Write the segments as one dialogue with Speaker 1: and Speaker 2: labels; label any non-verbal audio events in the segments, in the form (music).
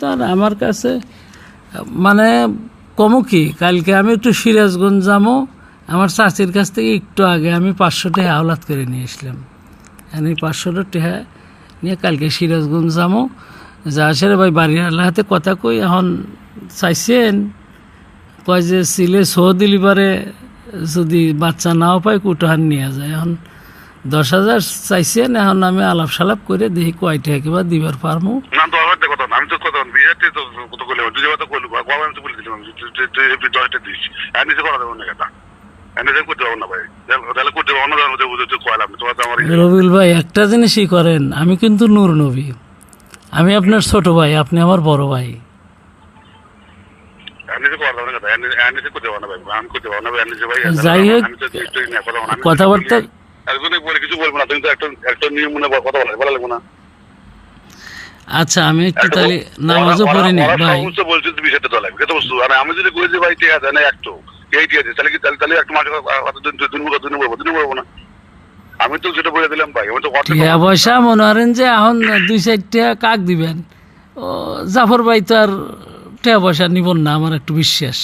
Speaker 1: তার আমার কাছে মানে কমু কি, কালকে আমি একটু সিরাজগঞ্জ যাব আমার চাচির কাছ থেকে একটু আগে আমি পাঁচশো টাকা আওলাদ করে নিয়ে আসলাম। এই পাঁচশোটা টাকা নিয়ে কালকে সিরাজগঞ্জ যাব যা সেরে ভাই, বাড়ির আল্লাহ হাতে কথা কই, এখন চাইছেন, কয় যে সিলে সহ দিলিবারে যদি বাচ্চা নাও পায় কুটহান নিয়ে যায়। এখন দশ হাজার চাইছেন, এখন আমি আলাপ সালাপ করে দেখি কয় কয়টা একেবারে দিবার পারমু।
Speaker 2: তো আমি তো কত করলে করলি তো বলে দিলাম দশটা দিস। করা দেবো না কথা ভাই
Speaker 1: রবিউল একটা জিনিসই করেন আমি কিন্তু নূর নবী। আমি আপনার ছোট ভাই আপনি আমার বড় ভাই। যাই হোক। কথাবার্তা
Speaker 2: একজনে বলে কিছু বলব না। তুমি তো একটা একটা নিয়ম মনে কথা বলা বলা লাগবো না।
Speaker 1: আচ্ছা আমি একটু তাহলে নামাজও পড়ে নি ভাই।
Speaker 2: সমস্ত বলছে তুমি সেটা তো লাগবে কত বস্তু। আর আমি যদি কই যে ভাই ঠিক আছে না একটু। এই ঠিক আছে তাহলে কি তাহলে তাহলে একটা মাসে দিন বলব দিন বলব দিন বলব না। আমি তো যেটা বলে দিলাম ভাই আমি তো অর্ধেক
Speaker 1: টিয়া পয়সা মনে করেন যে এখন দুই চারটা কাক দিবেন? ও জাফর ভাই তো আর টিয়া পয়সা নিবন না আমার একটু বিশ্বাস।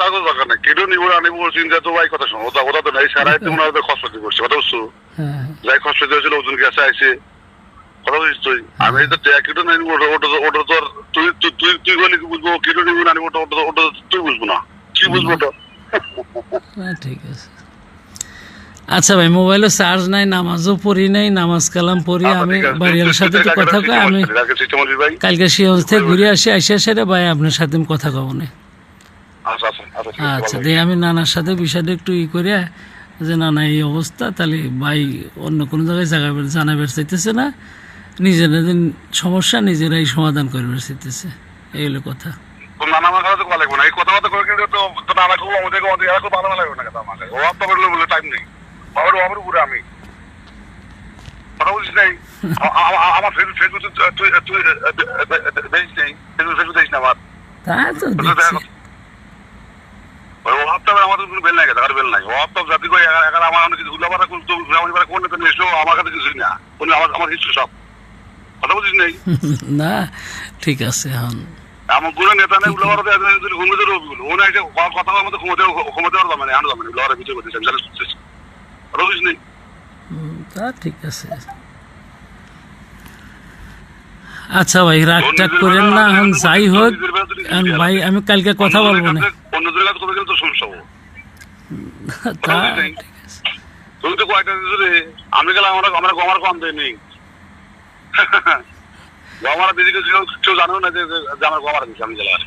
Speaker 2: কাগজ দরকার নেই। কেটে নিবো আনিবো চিন্তা তো ভাই কথা শোনো। ওটা ওটা তো নেই সারাই তো মনে হয় খসপাতি করছে কথা বুঝছ?
Speaker 1: হ্যাঁ
Speaker 2: যাই খসপাতি হয়েছিল ওজন আইসে কথা বুঝিস তুই? আমি তো ট্যাগ কেটে নেই ওটা ওটা ওটা তুই তুই তুই বলি কি বুঝব? কেটে নিবো না ওটা ওটা ওটা তুই বুঝব না। কি বুঝব ওটা?
Speaker 1: হ্যাঁ, ঠিক আছে। আচ্ছা ভাই মোবাইলে চার্জ নাই নামাজও পড়ি নাই নামাজ কালাম পড়ি আমি বাড়ির সাথে তো কথা কয় আমি কালকে সিহজ থেকে ঘুরে আসি আসে সেরে ভাই আপনার সাথে আমি কথা কব না।
Speaker 2: আচ্ছা আচ্ছা আচ্ছা
Speaker 1: আচ্ছা। দিয়ে আমি নানার সাথে বিষয়টা একটু ই করে যে নানা এই অবস্থা তাহলে ভাই অন্য কোনো জায়গায় জায়গা জানাবার চাইতেছে না নিজেদের সমস্যা নিজেরাই সমাধান করবার চাইতেছে এই হলো কথা
Speaker 2: তো তো কোনো বেল নাই টাকার বেল নাই। অভাবটা জাতি করে একা একা আমার অনেক কিছু উল্লাপাড়া পাড়া কোন নেতা নিয়ে আমার কাছে কিছুই না। কোনো আমার আমার কিছু সব। কথা বলছিস নেই? (laughs)
Speaker 1: না ঠিক আছে এখন।
Speaker 2: আমার কোনো নেতা নেই উল্লাপাড়াতে ঘুমিয়ে রবিগুলো ও না কথা বলার ঘুমোতে ঘুমোতে মানে আনো উল্লাপাড়া ভিতরে জানি রবিস নেই?
Speaker 1: তা ঠিক আছে। আচ্ছা ভাই রাগ টাগ করেন না এখন যাই হোক। ভাই আমি কালকে কথা বলব না।
Speaker 2: কাছে তোদের কাছে তো সমস্যা (laughs) তুমি তো কয়টা ধরে আমি গেলাম আমরা আমরা গমার কম দেয়নি নেই। (laughs) গমারা দিদি কেউ জানো না যে যে আমার গমারা দিচ্ছে আমি গেলাম।